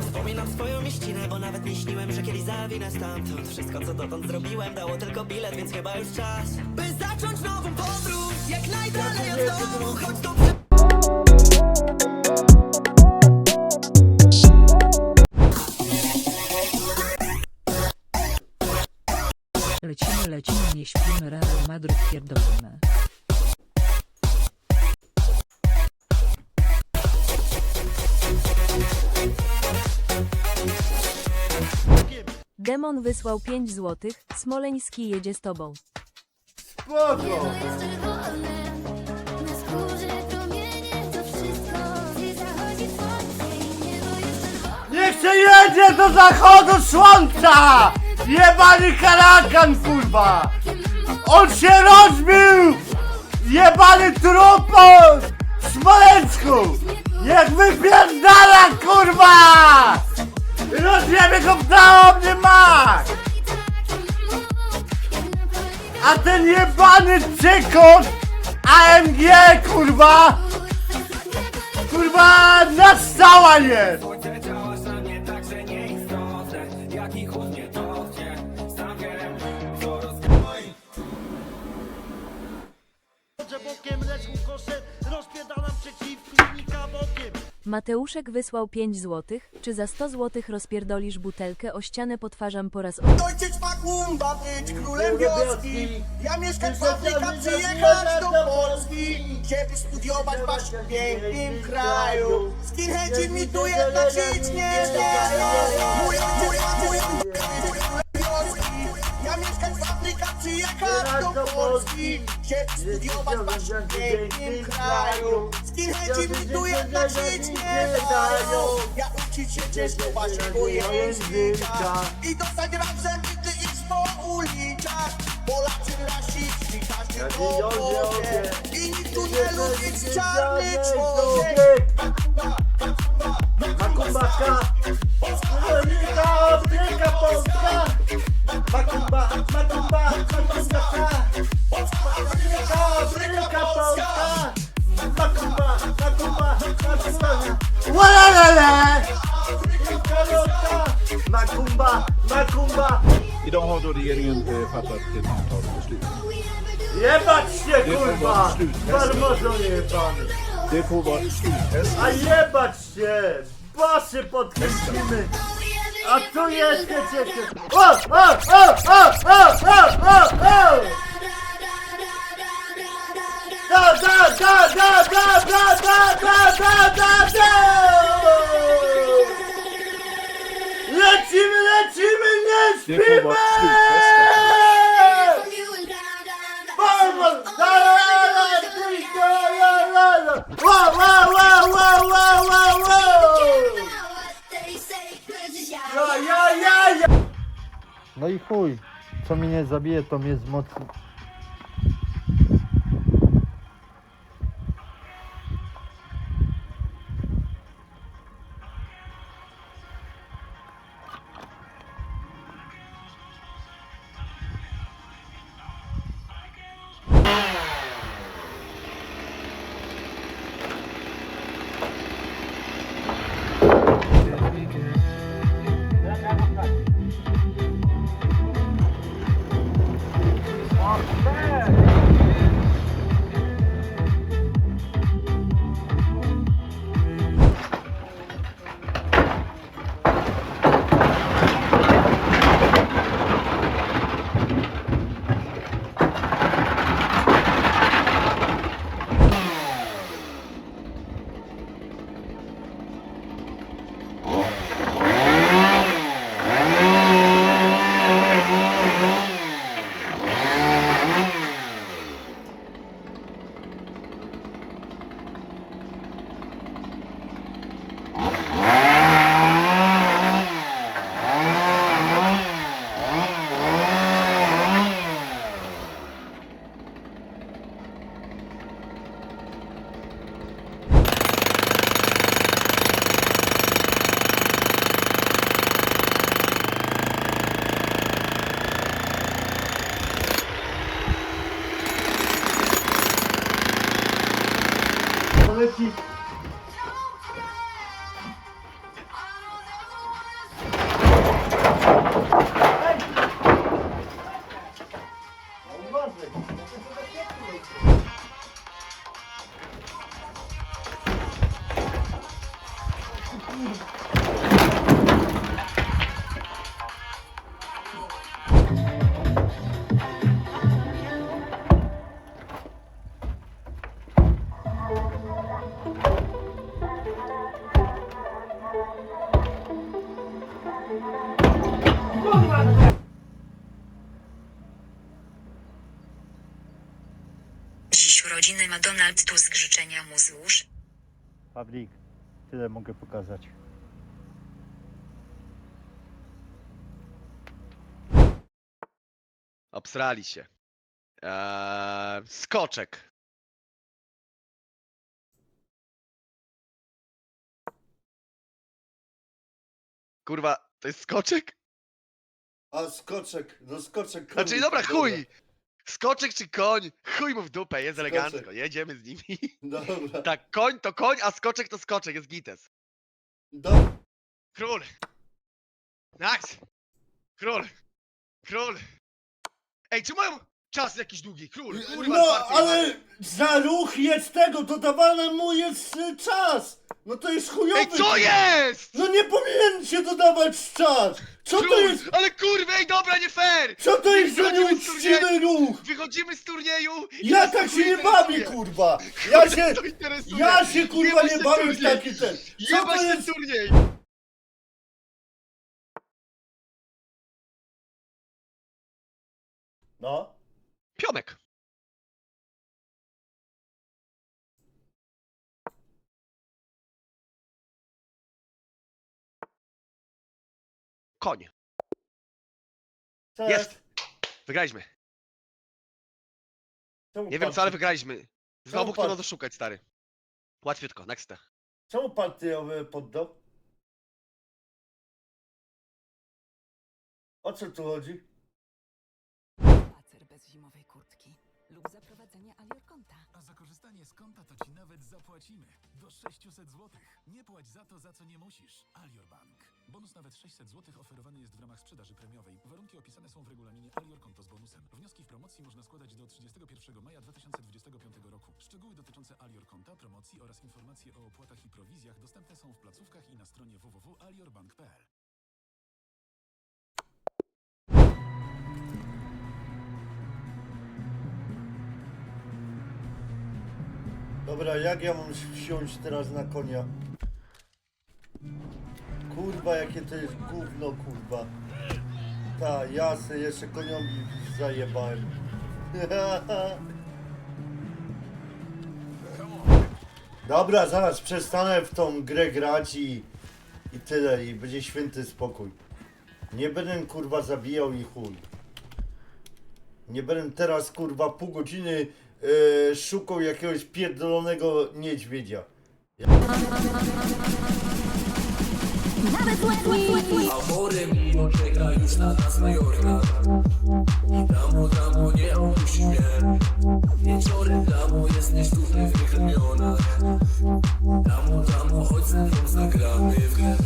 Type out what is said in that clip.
Wspominam swoją mieścinę, bo nawet nie śniłem, że kiedyś zawinę stamtąd Wszystko co dotąd zrobiłem dało tylko bilet, więc chyba już czas By zacząć nową podróż, jak najdalej od domu Choć to Lecimy, lecimy, nie śpimy, Real Madryt pierdolimy. Demon wysłał 5 złotych. Smoleński jedzie z tobą. Spoko! Niech się jedzie do zachodu słońca! Jebany karakan, kurwa! On się rozbił! Jebany trupol! W Smoleńsku! Niech wypierdala, kurwa! Rozjebie go w mnie mak! A ten jebany cykot AMG, kurwa! Kurwa, nastała jest! bokiem, mu kosze bokiem. Mateuszek wysłał 5 złotych. Czy za 100 złotych rozpierdolisz butelkę o ścianę potwarzam po raz Ojciec ma kumba być królem wioski. Ja mieszkać w Afryka, przyjechać do Polski. Żeby studiować w waszym pięknym kraju. Skinheadzi mi tu jednak żyć nie dają Mój ma mój Ja w Afryka, przyjechać do Polski Żeby studiować w waszym pięknym kraju Skinheadzi mi tu jednak żyć nie dają Ja uczyć się ciężko waszego języka I dostać razem gdy iść po ulicach Polacy rasiści, każdy to powie I nikt tu nie lubi czarny człowiek Makumbaka! Rolnika, Makumba, makumba, makumbaka! Afryka, Afryka, Polska! Makumba, makumba, makumba! Walalala! Afryka, Makumba, makumba! Idag har då regeringen fattat ett antal beslut. Jebać się, kurwa! Barmozon jebany! Det får vara sluttest. A jebać się! Basy podkręcimy! A tu jest ciecie! O, o, o, o, o, o, o, o! Da, da, da, da, da, da, da, da, da, da, da! Lecimy, lecimy, nie Det får śpimy! vara slutfest. Vamos! Da, da, da, da, da, da, da! Wow, wow, wow, No i chuj, co mnie nie zabije, to mnie wzmocni. Rocky. Olmaz mı? Urodziny ma Donald Tusk życzenia mu złóż. Pawlik, tyle mogę pokazać. Obsrali się. Eee, skoczek. Kurwa, to jest skoczek? A skoczek, no skoczek. Znaczy, dobra, chuj! Skoczek czy koń? Chuj mu w dupę, jest Skoczek. elegancko, jedziemy z nimi. Dobra. Tak, koń to koń, a skoczek to skoczek, jest gites. Dobra. Król! Nice! Król! Król! Ej, czy mają czas jakiś długi? Król, kurwa, No, ale za ruch jest tego, dodawany mu jest y, czas. No to jest chujowy. Ej, co jest?! No nie powinien się dodawać czas. Co to Król, jest? Ale kurwa, ej, dobra, nie fair! Co to jest za Wychodzimy z nieuczciwy ruch? Wychodzimy z turnieju i Ja nas tak się nie interesuje. bawię, kurwa. Ja się, nas to interesuje. ja się kurwa Jebać nie ten bawię w turniej. taki ten. Co Jebać to ten jest? turniej! No. Pionek. Koń. Cześć. Jest! Wygraliśmy. Czemu Nie wiem co, ale wygraliśmy. Znowu kto pan- nas szukać, stary. Łatwiutko, next. Czemu pan ty poddał? O co tu chodzi? Bez zimowej kurtki lub zaprowadzenie aliorkonta. A za korzystanie z konta to ci nawet zapłacimy. Do 600 zł. Nie płać za to, za co nie musisz. Alior Bank. Bonus nawet 600 zł oferowany jest w ramach sprzedaży premiowej. Warunki opisane są w regulaminie Alior Konto z bonusem. Wnioski w promocji można składać do 31 maja 2025 roku. Szczegóły dotyczące Alior Konta, promocji oraz informacje o opłatach i prowizjach dostępne są w placówkach i na stronie www.aliorbank.pl. Dobra, jak ja mam wsiąść teraz na konia? Kurwa, jakie to jest gówno, kurwa. Ta, jasne, jeszcze koniowi zajebałem. Dobra, zaraz przestanę w tą grę grać i, i tyle, i będzie święty spokój. Nie będę kurwa zabijał i chuj. Nie będę teraz kurwa pół godziny e, szukał jakiegoś pierdolonego niedźwiedzia. Amory mimo czeka już na nas Majorka. I dramo, dramo nie opuści mnie. Wieczorem dramo jesteś tutaj w mych ramionach. Dramo, dramo, chodź ze mną zagramy w grę